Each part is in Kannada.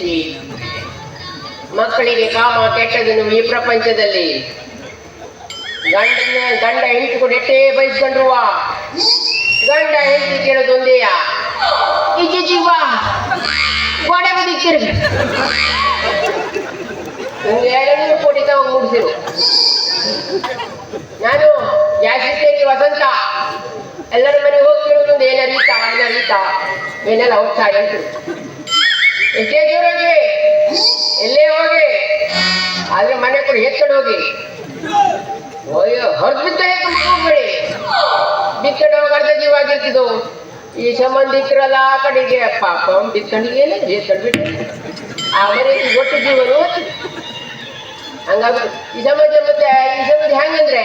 ಹುಟ್ಟಿಸಿ ಮಕ್ಕಳಿಗೆ ಕಾಮ ಕೆಟ್ಟದನ್ನು ಈ ಪ್ರಪಂಚದಲ್ಲಿ. ಗಂಡನ ಗಂಡ ಹೆಂಡತಿ ಕೂಡ ಎಷ್ಟೇ ಬಯಸ್ಕೊಂಡ್ರುವ, ಗಂಡ ಹೆಂಡತಿ ಕೇಳೋದೊಂದೇಯ? ಈಚೆ ಜೀವ. ಗೋಡೆ ಬದುಕ್ತಿರು ನಿಮ್ಗೆ ಎರಡುನೂರು ಕೋಟಿ ತಗೊಂಡು ಮುಗಿಸಿರು. ನಾನು ಜಾಸ್ತಿ ವಸಂತ. ಎಲ್ಲರ ಮನೆಗೆ ಹೋಗಿ ಕೇಳೋದೊಂದು ಏನ ರೀತ ಏನ ರೀತ ಏನೆಲ್ಲ ಹೋಗ್ತಾ ಉಂಟು ಎಷ್ಟೇ ದೂರ ಹೋಗಿ, ಎಲ್ಲೇ ಹೋಗಿ, ಆದ್ರೆ ಮನೆ ಕೂಡ ಎತ್ಕೊಂಡು ಹೋಗಿ. ಅಯ್ಯೋ, ಹೊರದು ಬಿದ್ದ ಬಿತ್ತಡ ಅರ್ಧ ಜೀವ ಆಗಿರ್ತಿದ್ದು ಈ ಸಂಬಂಧಿಕರಲ್ಲ ಆ ಕಡೆಗೆ, ಪಾಪ ಬಿತ್ತಣಿಗೆ ಏನು ಎತ್ಕೊಂಡು ಬಿಟ್ಟು ಆದರೆ ಈ ಒಟ್ಟು ಜೀವನು ಹಂಗಾಗಿ ಈ ಸಮಾಜ ಮತ್ತೆ ಈ ಸಮಾಜ ಹೆಂಗಂದ್ರೆ?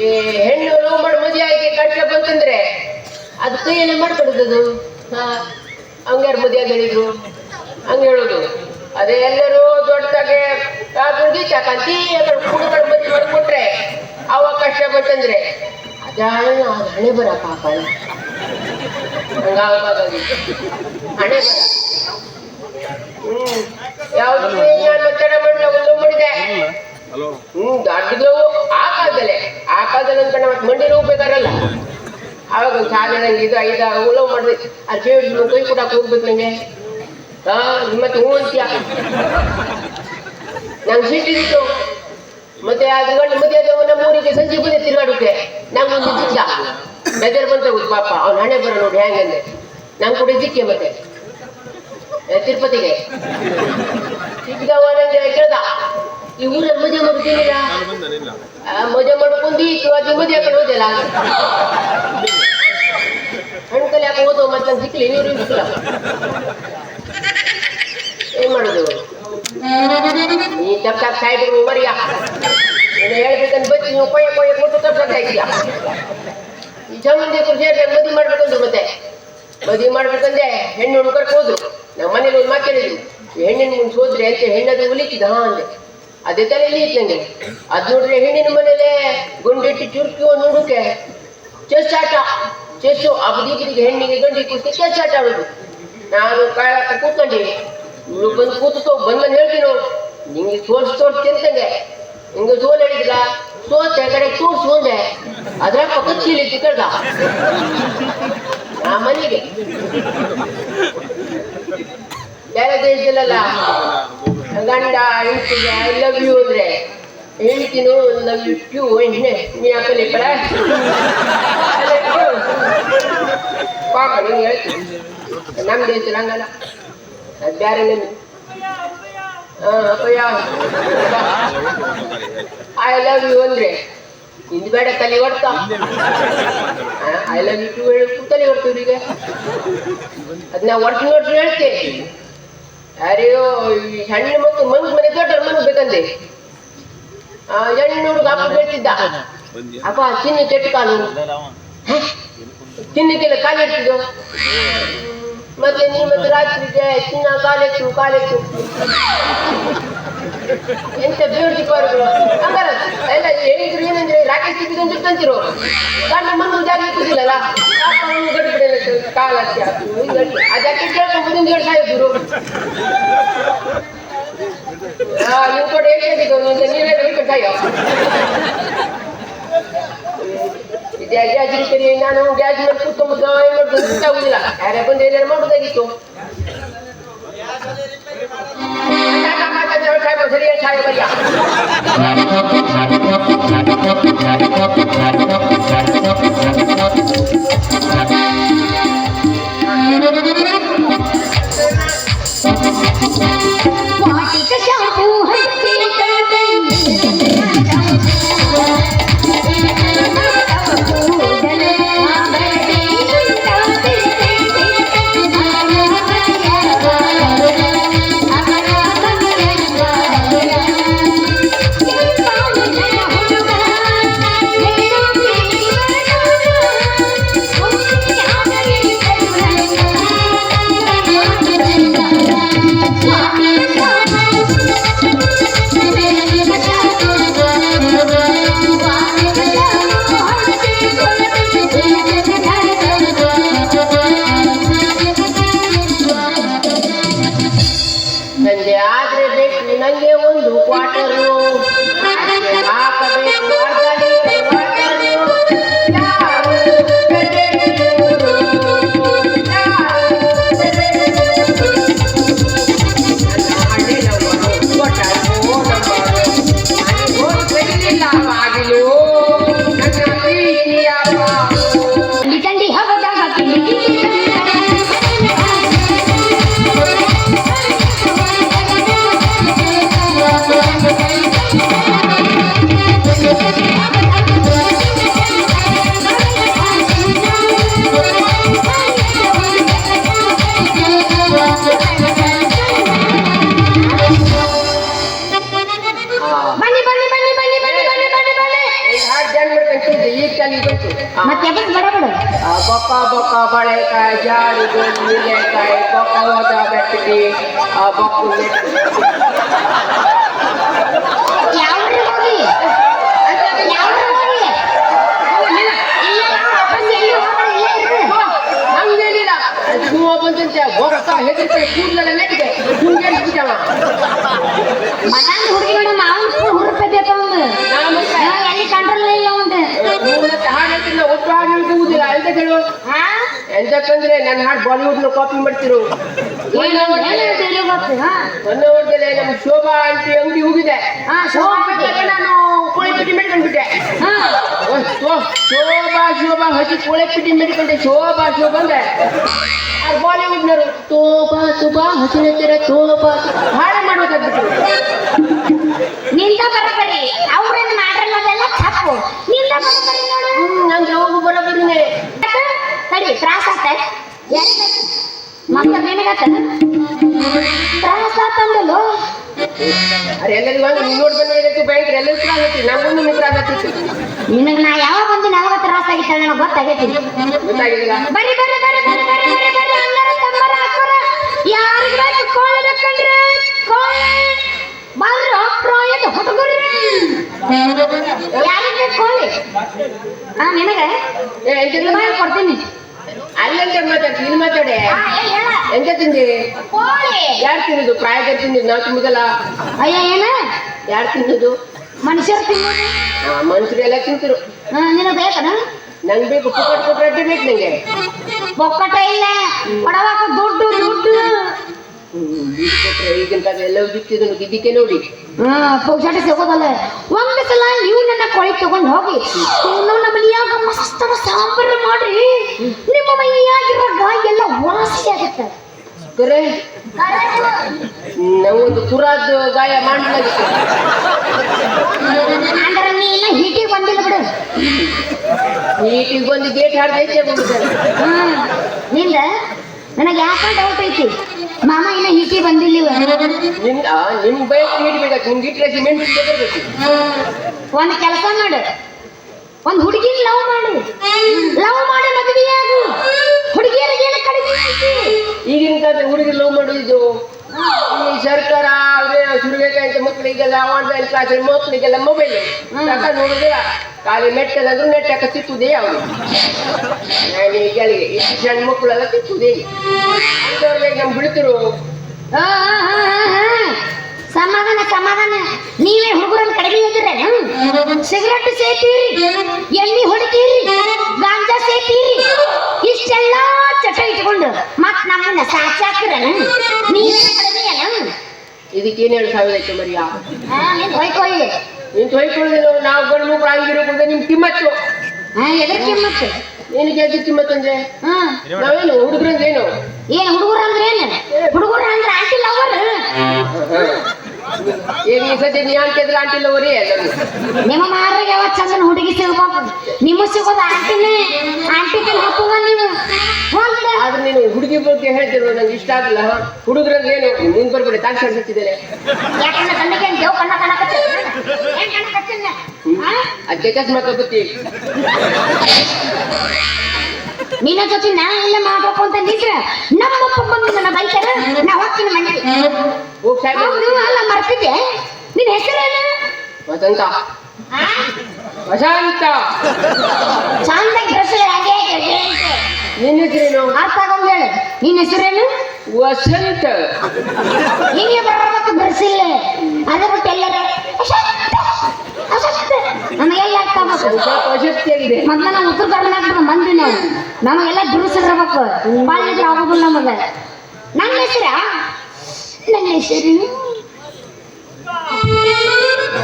ಈ ಹೆಣ್ಣು ಲವ್ ಮಾಡಿ ಮದುವೆ ಆಗಿ ಕಷ್ಟ ಬಂತಂದ್ರೆ ಅದು ಕೈಯಲ್ಲಿ ಮಾಡ್ಕೊಡುದು ಹಾ ಹಂಗಾರು ಮದುವೆ ಹೇಳಿದ್ರು ಹಂಗೆ ಹೇಳೋದು. ಅದೇ ಎಲ್ಲರೂ ದೊಡ್ಡದಾಗೆ ರಾತ್ರಿ ಚಾಕಂತಿ ಅದ್ರ ಕುಡುಗಳ ಮದುವೆ ಹೊಡ್ಕೊಟ್ರೆ ಅವ ಕಷ್ಟ ಬಂತಂದ್ರೆ ಅದಾಣ ಹಣೆ ಬರ ಪಾಪ ಹಂಗಾಗಿ ಹಣೆ ಬರ. ಹ್ಮ್. ಯಾವ್ದು ನಾನು ಒತ್ತಡ ಮಾಡಿ ಒಂದು ಮಾಡಿದೆ. ಹ್ಮ್ ದೊಡ್ಡದು ಆ ಕಾಲದಲ್ಲೇ. ಆ ಕಾಲದಲ್ಲಿ ಅಂತ ಮತ್ತೆ ಮಂಡಿ ನೋವು ಬೇಕಾರಲ್ಲ. ಆವಾಗ ಒಂದು ಇದು ಐದು ಉಲವ್ ಮಾಡಿದೆ. ಅದು ಸೇರಿ ಕೈ ಕೊಡಕ್ಕೆ ಹೋಗ್ಬೇಕು ನನಗೆ ಹಾ ಮತ್ತೆ ಹ್ಞೂ ಅಂತೀಯ? ನಂಗೆ ಸಿಟ್ಟಿತ್ತು ಮತ್ತೆ ಅದು ಗಂಡು ಮದುವೆ ಆದವ ನಮ್ಮ ಊರಿಗೆ ಸಂಜೆ ಬಂದೆ ತಿರುಗಾಡೋಕೆ. ನಂಗೆ ಒಂದು ಜಿಕ್ಕ ಬೆದರ್ ಬಂತ ಪಾಪ, ಅವ್ನು ಹಣೆ ಬರ ನೋಡಿ ಹೆಂಗಂದೆ ನಂಗೆ ಕೂಡ ಜಿಕ್ಕೆ ಮತ್ತೆ. ತಿರುಪತಿಗೆ. ಸಿಕ್ಕಿದವ ನಂಗೆ ಕೇಳ್ದ. ಈ ಊರಲ್ಲಿ ಮದುವೆ ಮಾಡ್ತೀನಿಲ್ಲ ಮದುವೆ ಮಾಡ್ಕೊಂಡು ಅದು ಮದುವೆ ಕಡೆ ಹೋದಲ್ಲ ಹಣ್ಕಲ್ಲಿ ಯಾಕೆ ಓದೋ ಮತ್ತೆ ನಂಗೆ ಸಿಕ್ಲಿ ಇವ್ರು ಸಿಕ್ಕಿಲ್ಲ ಏನ್ ಮಾಡೋದು? ನೀ ತಪ್ಪ ತಪ್ಪ ಸಾಯ್ಬೇಕು ಮರಿಯ ನೀನು ಹೇಳ್ಬೇಕಂತ ಬಚ್ಚಿ ನೀವು ಕೊಯ್ಯ ಕೊಯ್ಯ, ಕೊಟ್ಟು ತಪ್ಪ ಸಾಯ್ತೀಯ ಈ ಸಂಬಂಧಿಕರು ಸೇರಿ ಮದುವೆ ಮಾಡ್ಬೇಕಂದ್ರು ಮತ್ತೆ. ಮದುವೆ ಮಾಡ್ಬೇಕಂದ್ರೆ ಹೆಣ್ಣು ಹುಡುಕರ್ಕ್ ಹೋದ್ರು ನಮ್ಮ ಮನೇಲಿ ಒಂದು ಮಾತು ಹೇಳಿದ್ರು. ಈ ಹೆಣ್ಣಿನ ಮುಂದೆ ಹೋದ್ರೆ ಅಂತ ಹೆಣ್ಣದು ಉಲಿತಿದ ಹಾ ಅಂದೆ. ಅದೇ ತಲೆಯಲ್ಲಿ ಇತ್ತು ನಂಗೆ. ಅದ್ ನೋಡ್ರೆ ಹೆಣ್ಣಿನ ಮನೇಲೆ ಗುಂಡಿಟ್ಟು ಚುರುಕಿ ಒಂದು ಹುಡುಕೆ ಚೆಸ್ ಆಟ ಚೆಸ್ಸು ಆ ಬದಿಗಿರಿಗೆ ಹೆಣ್ಣಿಗೆ ಗಂಡಿಗೆ ಕೂತು ಚೆಸ್ ಆಟ ಆಡೋದು ನಾನು ಕಾಳಕ್ಕ ಕೂತ್ಕೊಂಡಿ ಇವ್ಳು ಬಂದು ಕೂತು ಬಂದ್ ಬಂದು ಹೇಳ್ತೀನೋ ನಿಂಗೆ ತೋರ್ಸ್ ತೋರ್ಸ್ ತಿಂತಂಗೆ ಹಿಂಗೆ ಸೋಲ್ ಹೇಳಿದ್ರ ಸೋತೆ ಕಡೆ ತೋರ್ಸು ಅಂದೆ ಅದ್ರ ಪಕ್ಕದ ಚೀಲಿ ತಿಕ್ಕಳ್ದ ಆ ಮನೆಗೆ ಬೇರೆ ದೇಶದಲ್ಲ ಗಂಡ ಹೆಂಡತಿಗೆ ಐ ಲವ್ ಯು ಅಂದ್ರೆ ಹೇಳ್ತೀನು ಲವ್ ಯು ಟ್ಯೂ ಎಣ್ಣೆ ನೀ ಹಾಕಲಿ ಪರ ನೀನು ಹೇಳ್ತೀನಿ. ನಮ್ಮ ದೇಶದಲ್ಲಿ ಹಂಗಲ್ಲ. ಅದು ಬೇರೆ ನಮ್ಮ ಐ ಲವ್ ಯು ಅಂದ್ರೆ. ಇಂದು ಬೇಡ ತಲೆ ಹೊಡ್ತ ಐ ಲವ್ ಯು ಟು ತಲೆ ಹೊಡ್ತು ಈಗ ಅದನ್ನ ಒಟ್ಟು ನೋಡ್ರಿ ಹೇಳ್ತೇವೆ ಅರೆಯೋ ಈ ಹೆಣ್ಣು ಮತ್ತು ಮನುಷ್ಯ ಮನೆ ದೊಡ್ಡ ಬೇಕಂದೆ ಆ, ಹೆಣ್ಣು ಹುಡುಗ ಅಪ್ಪ ಹೇಳ್ತಿದ್ದ. ಅಪ್ಪ, ಚಿನ್ನ ಕೆಟ್ಟ ಕಾಲು. ಹ? ಚಿನ್ನಕ್ಕೆಲ್ಲ ಕಾಲು ಇಡ್ತಿದ್ದು ಮತ್ತೆ ನೀನು ಮತ್ತೆ ರಾತ್ರಿ ಚಿನ್ನ ಕಾಲೆತ್ತು ಕಾಲೆತ್ತು ಎಂತ ಬ್ಯೂಟಿ ಪಾರ್ಗಳು ಹಂಗಾರ ಎಲ್ಲ ಹೇಳಿದ್ರು ಏನಂದ್ರೆ ರಾಕೇಶ್ ಸಿಕ್ಕಿದೆ ಅಂತ ತಂತಿರು ಗಂಡ ಮಣ್ಣು ಜಾಗ ಇಕ್ಕುದಿಲ್ಲಲ್ಲ ಗಡ್ಡು ಬಿಡಲ್ಲ ಕಾಲ ಅದಕ್ಕೆ ಕೇಳ್ಕೊಂಡು ಮುಂದಿನ ಎರಡು ಸಾಯಿದ್ರು ನೀವು ಕೂಡ ಹೇಳ್ತಿದ್ದು ನೀವೇ ಬೇಕು ಸಾಯೋ ಗ್ಯಾಸ್ ಕರಿ ನಾನು ಗ್ಯಾಸ್ ಮೇಲೆ ಕೂತ್ಕೊಂಡ್ಬಿಟ್ಟು ಏನು ಮಾಡೋದು ಗೊತ್ತಾಗುದಿಲ್ಲ ಯಾರೇ ಬಂದು ಏನಾರು ಮಾಡೋದಾಗಿತ್ತು ಸರಿಯಾಗಿ ಸಾಯ ಬರಿಯ ಸಂಜೆ ಆದ್ರೆ ಬೇಕು ನನಗೆ ಒಂದು ಕ್ವಾರ್ಟರು ಹಾಕಬೇಕು ಅರ್ಧ जानी बच्चो ಮತ್ತೆ ಬಸ್ ಬಡ ಬಡ ಬಪ್ಪ ಬಪ್ಪ ಬಳೆಕಾಯಿ ಜಾಡಿಗೆ ನೀಲೆಕಾಯಿ ಬಪ್ಪವಾದ ಬೆಟ್ಟಿಗೆ ಆ ಬಪ್ಪು ಹೋಗ್ತಾ ಹೆದರ್ಕೆ ಕೂದಲೆಲ್ಲ ನೆಟ್ಟಿದೆ ಹೇಳಿದಳು ಎಂತಕ್ಕಂದ್ರೆ ನನ್ನ ಹಾಡು ಬಾಲಿವುಡ್ನ ಕಾಪಿ ಮಾಡ್ತಿರು ಹೊನ್ನವರ್ದಲ್ಲೇ ನಮ್ಮ ಶೋಭಾ ಅಂತ ಅಂಗಡಿ ಹೋಗಿದೆ. ನಾನು ಕೋಳಿ ಪಿಟಿ ಮಾಡ್ಕೊಂಡ್ಬಿಟ್ಟೆ. ಶೋಭಾ ಶೋಭಾ ಹಸಿ ಕೋಳೆ ಪಿಟಿ ಮಾಡ್ಕೊಂಡೆ ಶೋಭಾ ಶೋಭಾ ಅಂದ್ರೆ ಬಾಲಿವುಡ್ ನವರು ತೋಬಾ ತುಬಾ ಹಸಿನ ತರ ತೋಬಾ. ಹಾಡು ಮಾಡೋದಾಗ್ಬಿಟ್ಟು. ನಿಂತ ಬರಬರಿ ಅವ್ರನ್ನ ಮಾಡಿರೋದೆಲ್ಲ ತಪ್ಪು. ನಿಂತ ಬರಬರಿ ನೋಡು. ಅಂದ್ರೆ ಹೋಗು ಬರಬರಿನೇ ತ್ರಾಸ ಆತೈತ್ ಮತ್ತ ನಿನಗತ್ತ ತ್ರಾಸ ಆತಂದಲು ನಿನಗ್ ನಾ ಯಾವಾಗ ಬಂದಿನ ಯಾವಾಗ ತ್ರಾಸ ಆಗಿತ್ತ ನನಗೆ ಗೊತ್ತಾಗೈತಿ? ಬರ್ರಿ ಬರ್ರಿ ಬರ್ರಿ ಬರ್ರಿ ಬರ್ರಿ ಬರ್ರಿ ಬರ್ರಿ ಅಣ್ಣರ ತಮ್ಮರ ಅಕ್ಕರ ಯಾರಿಗೆ ಬೇಕು ಕೋಳಿ ಬೇಕಂದ್ರೆ? ಕೋಳಿ. ಬಾಲ್ರ ಪ್ರಾಯದ ಕೋಳಿ? ಹಾ ನಿನಗೆ? ಕೊಡ್ತೀನಿ. ಅಲ್ಲಂತ ಮಾತಾಡ್ತೀನಿ ಇಲ್ಲಿ ಮಾತಾಡೆ. ಎಂತ ತಿಂದಿ? ಕೋಳಿ. ಯಾರು ತಿನ್ನುದು? ಪ್ರಾಯದ ತಿಂದಿದ್ದು? ನಾವು ತಿಂಬುದಲ್ಲ ಅಯ್ಯ ಏನ? ಯಾರು ತಿನ್ನುದು? ಮನುಷ್ಯರು ತಿನ್ನೋದು? ಮನುಷ್ಯರೆಲ್ಲ ತಿಂತಿರು. ಹಾ, ನಿನಗ್ ಬೇಕನ? ನಂಗೆ ಬೇಕು ಪುಕ್ಕಟ್ ಬೇಕು ನಂಗೆ. ಬೊಕ್ಕಟ ಇಲ್ಲ. ಕೊಡವಾಕ ದುಡ್ಡು ದುಡ್ಡು. ಈಗಿನ ಕಾಲ ನೋಡಿ. ಹಾ ಸಿಗೋದಲ್ಲ. ಒಂದು ಸಲ ನೀವು ನನ್ನ ಕೋಳಿ ತಗೊಂಡು ಹೋಗಿ ಇನ್ನು ನಮ್ಮ ಮನೆಯಾಗ ಮಸ್ತರ ಸಾಂಬಾರು ಮಾಡ್ರಿ. ನಿಮ್ಮ ಮೈಯಾಗಿರೋ ಗಾಯ ಎಲ್ಲ ವಾಸಿ ಆಗುತ್ತೆ. ಕರೆ ನಾವೊಂದು ಕುರಾದ ಗಾಯ ಮಾಡಲಾಗಿತ್ತು. ಅಂದ್ರೆ ನೀನ ಹೀಟಿಗೆ ಬಂದಿಲ್ಲ ಬಿಡು. ಹೀಟಿಗೆ ಬಂದು ಗೇಟ್ ಹಾಡ್ದೈತೆ ಬಂದಿದ್ದಾರೆ ನಿಂದ ನನಗೆ ಯಾಕೆ ಡೌಟ್ ಐತಿ. ಮಾಮ ಇನ್ನ ಹೀಗೆ ಬಂದಿಲ್ಲ ಆ, ಬೈಕ್ ಸಿಮೆಂಟ್ ಬೇಕು ಒಂದ್ ಕೆಲಸ ಮಾಡು. ಒಂದ್ ಹುಡುಗಿ ಲವ್ ಮಾಡು. ಲವ್ ಮಾಡಿ ಮದುವೆಯಾಗು ಹುಡುಗಿಯರಿಗೆ ಏನು ಕಡಿಮೆ ಐತಿ ಈಗಿನ ಕಾಲದ ಹುಡುಗಿ ಲವ್ ಮಾಡೋದು ಶರ್ಕರ ಆದ್ರೆ ಸುರಿಬೇಕಾಯಿ ಮಕ್ಕಳಿಗೆಲ್ಲ ಆನ್ಲೈನ್ ಕ್ಲಾಸ್ ಮಕ್ಕಳಿಗೆಲ್ಲ ಮೊಬೈಲ್ ತಕೊಂಡು ಹೋಗುದಿಲ್ಲ ಖಾಲಿ ನೆಟ್ಟದಾದ್ರು ನೆಟ್ಟಕ್ಕ ಸಿಕ್ಕುದೇ ಅವನು ನಾನು ಈಗಲಿಗೆ ಇಷ್ಟು ಸಣ್ಣ ಮಕ್ಕಳೆಲ್ಲ ಸಿಕ್ಕುದೇ ಅಂಥವ್ರಿಗೆ ನಮ್ಮ ಬಿಡ್ತಿರು ಸಮಾಧಾನ? ನೀವೇ ಹುಡುಗರನ್ನ ಕಡಿಮೆ ಇದ್ರೆ ಸಿಗರೆಟ್ ಸೇತೀರಿ. ಎಣ್ಣೆ ಹೊಡಿತೀರಿ. ಗಾಂಜಾ ಸೇತೀರಿ. ಇಷ್ಟೆಲ್ಲ ಚಟ ಇಟ್ಕೊಂಡು ಮತ್ ನಮ್ಮನ್ನ ಸಾಚಾಕ್ತಿರೇನು ನೀವೇ ಕಡಿಮೆ ಏನು ಇದಕ್ಕೇನು ಹೇಳಿ ಸಾವಿರ ಆಯ್ತು ಮರಿಯಾ? ನೀನ್ ತೊಯ್ಕೊಳ್ಳೋದಿಲ್ಲ ನಾವು ಗಂಡು ಮಕ್ಕಳು ಆಗಿರೋದ್ರೆ ನಿಮ್ ಕಿಮ್ಮತ್ತು. ಎದ್ರ ಕಿಮ್ಮತ್ತು? ಕಿಮ್ಮತ್ತು ಅಂದ್ರೆ? ನಾವೇನು ಹುಡುಗರಂದ್ರೆ ಏನು? ಏನ್ ಹುಡುಗರು ಅಂದ್ರೆ ಏನು? ಹುಡುಗರು ಅಂದ್ರೆ ಆಂಟಿ ಲವರ್? ಈಗ ಈ ಸದ್ಯ ನೀ ಆಂಟಿ ಇದ್ರೆ ಆಂಟಿ ನಿಮ್ಮ ಮಾರಿಗೆ ಯಾವ ಚಂದನ ಹುಡುಗಿ ಸಿಗ್ಬೇಕು? ನಿಮ್ಮ ಸಿಗೋದು ಆಂಟಿನೇ. ಆಂಟಿ ಕೈ ಹಾಕುವ ನೀವು. ಆದ್ರೆ ನೀನು ಹುಡುಗಿ ಬಗ್ಗೆ ಹೇಳ್ತಿರೋ ನಂಗೆ ಇಷ್ಟ ಆಗಲ್ಲ. ಹುಡುಗರಂದ್ರೆ ಏನು? ನೀನ್ ಬರ್ಬೇಡಿ ತಾಕ್ಷ ಹಚ್ಚಿದ್ದೇನೆ ಯಾಕಂದ್ರೆ ಕಣ್ಣಿಗೆ ದೇವ್ ಕಣ್ಣ ನಿನ್ನ ಜೊತೆ ನಾ ಎಲ್ಲ ಮಾಡ್ಬೇಕು ಅಂತ ನಿಂತ್ರ ನಮ್ಮಪ್ಪ ಬಂದು ನನ್ನ ಬೈತಾರ. ನಾ ಹೋಗ್ತೀನಿ ಸಾಯ್ಬೇಕು. ಹೌದು ಅಲ್ಲ ಮರ್ತಿದ್ದೆ. ನಿನ್ನ ಹೆಸರೇನು ವಸಂತ. ಆ? ವಸಂತ. ಚಂದಾಗಿ ಡ್ರೆಸ್ ಹಾಗೆ ನಿನ್ನ ಹೆಸರೇನು ಅರ್ಥ ಆಗಂಗ್ ಹೇಳು. ನಿನ್ನ ಹೆಸರೇನು ವಸಂತ. ಹಿಂಗೆ ಬರಬೇಕು ಬರ್ಸಿಲ್ಲ ಅದ ಬಿಟ್ಟು ಎಲ್ಲರ ನಮಗೆಲ್ಲ ಅವಶ್ಯಕತೆ ಇದೆ ಮತ್ತೆ ನಾವು ಉತ್ತರ ಕರ್ನಾಟಕದ ಮಂದಿ ನಾವು. ನಮಗೆಲ್ಲ ಗುರುಸಿರ್ಬೇಕು ಬಾಲ್ಯದ ಆಗುದಿಲ್ಲ ನಮಗೆ. ನನ್ನ ಹೆಸರ ನನ್ನ ಹೆಸರು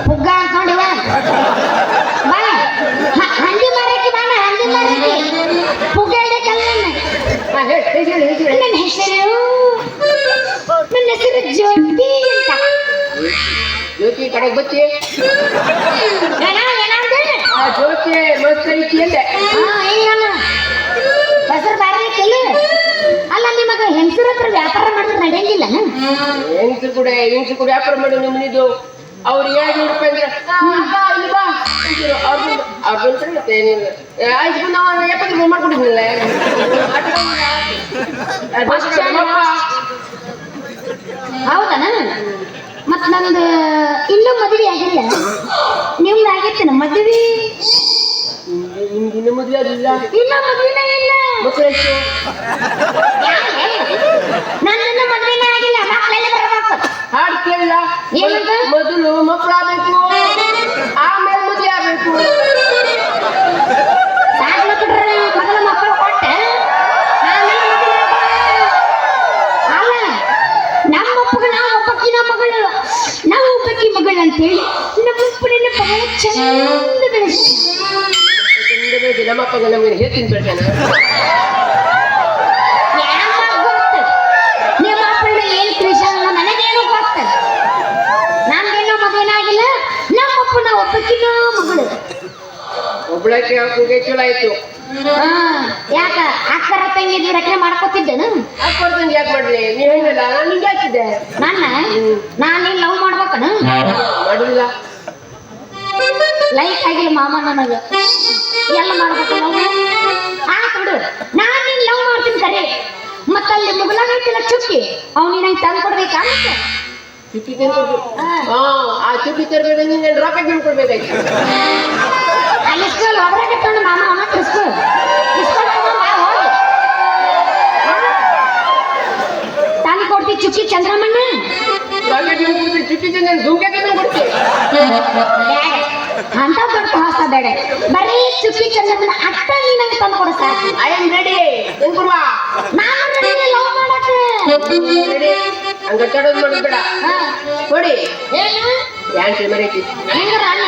ಹುಗ್ಗ ಅಂತಕೊಂಡಿವ ಬಾ ಹಂದಿ ಮಾರಕ್ಕೆ ಬಾ ಹಂದಿ ಮಾರಕ್ಕೆ ಹುಗ್ಗ ಹಿಡಕಲ್ಲ ನನ್ನ ಹೆಸರು ನನ್ನ ಹೆಸರು ಜ್ಯೋತಿ ಅಂತ. ಜ್ಯೋತಿ ಕಡೆಗೆ ಬತ್ತಿ ಅಂದೆ. ಹಾ ಹೆಂಗಲ್ಲ ಹೆಸರು ಬಾರಿ ಅಲ್ಲ. ನಿಮಗ ಹೆಂಗಸರ ಹತ್ರ ವ್ಯಾಪಾರ ಮಾಡಿದ್ರೆ ನಡೆಯಂಗಿಲ್ಲ ಹೆಂಗಸರು ಕೂಡ ಹೆಂಗಸರು ಕೂಡ ವ್ಯಾಪಾರ ಮಾಡಿ ನಿಮ್ಮನಿದು ಅವ್ರು ಏಳ್ನೂರು ರೂಪಾಯಿ ಅಂದ್ರೆ ಇಲ್ಲಿ ಬಾ. ಅಂತಿರು. ಅವ್ರು ಮತ್ತೆ ಆಯ್ತು ನಾವು ಎಪ್ಪತ್ತು ರೂಪಾಯಿ ಮಾಡ್ಕೊಂಡಿದ್ದಿಲ್ಲ ಹೌದನ? ಮತ್ ನಂದು ಇನ್ನೂ ಮದುವೆ ಆಗಿಲ್ಲ. ನಿಮ್ದು ನಮ್ಮ ಮದುವೆ? ನಿಮ್ಗಿನ್ನ ಮದುವೆ ಆಗಿಲ್ಲ. ಇಲ್ಲ ಮದುವೆ ಇಲ್ಲ. ಮಕ್ಕಳು? ಎಷ್ಟು ಮದುವೆನಾಗಿಲ್ಲ ನಮ್ಮ ಅಪ್ಪನ ಒಬ್ಬಕ್ಕಿನ ಮಗಳು. ಒಬ್ಬಳಕ್ಕೆ ಹಾಕೋಕೆ ಚಲೋ ಆಯ್ತು. ಯಾಕ? ಅಕ್ಕರ ತಂಗಿ ರಚನೆ ಅಕ್ಕರ ತಂಗಿ ಯಾಕೆ ಮಾಡ್ಲಿ? ನೀ ಹೇಳಿಲ್ಲ ನಾನು ನಿಂಗೆ ಹಾಕಿದ್ದೆ. ನನ್ನ? ನಾನು ಲವ್ ಮಾಡ್ಬೇಕನ? ಮಾಡಿಲ್ಲ. ಲೈಕ್ ಆಗಿಲ್ಲ ಮಾಮ ನನಗೆ. ಎಲ್ಲ ಮಾಡ್ಬೇಕು ಲವ್ ಆಯ್ತು ಬಿಡು. ನಾನು ನಿನ್ ಲವ್ ಮಾಡ್ತೀನಿ ಕರೆ. ಮತ್ತ ಅಲ್ಲಿ ಮುಗಲಾಗೈತಿಲ್ಲ ಚುಕ್ಕಿ. ಅವ್ನು ನಂಗೆ ತಂದು ಕೊಡ್ಬೇಕಾ? ಚುಕ್ಕಿ ತಂದು ಹಾ. ಆ ಚುಕ್ಕಿ ನಾನು ರೊಕ್ಕ ತಂದು ಕೊಡ್ಬೇಕಾಯ್ತು. ಅಲ್ಲಿ ಸ್ಕೂಲ್ ಒಬ್ಬರಾಗ ತಂದು ಮಾಮ ಅವನ ತಂದು ಕೊಡ್ತಿ ಚುಕ್ಕಿ ಕೊಡ್ತೀನಿ ಚುಕ್ಕಿ ನಾನು ಧೂಮ್ಕೆ ತಂದು ಕೊಡ್ತೀನಿ ಬ್ಯಾಡ. ಅಂತ ಬರ್ತಾ ಹೊಸ ಬೇಡ ಬರೀ ಚುಕ್ಕಿ ಚಂದನ ಅಟ್ಟ ನೀನಂಗೆ ತಂದು ಕೊಡು ಸಾಕು. ಐ ಆಮ್ ರೆಡಿ ಉಂಗುರ್ವಾ ನಾನು ಲವ್ ಮಾಡಕ್ಕೆ. ರೆಡಿ ಹಂಗ ತಡೋದು ಮಾಡೋದು ಬೇಡ. ಕೊಡಿ ಏನು? ಯಾಂಟ್ರಿ ಮರೀತಿ ಹೆಂಗಾರ ಅಣ್ಣ?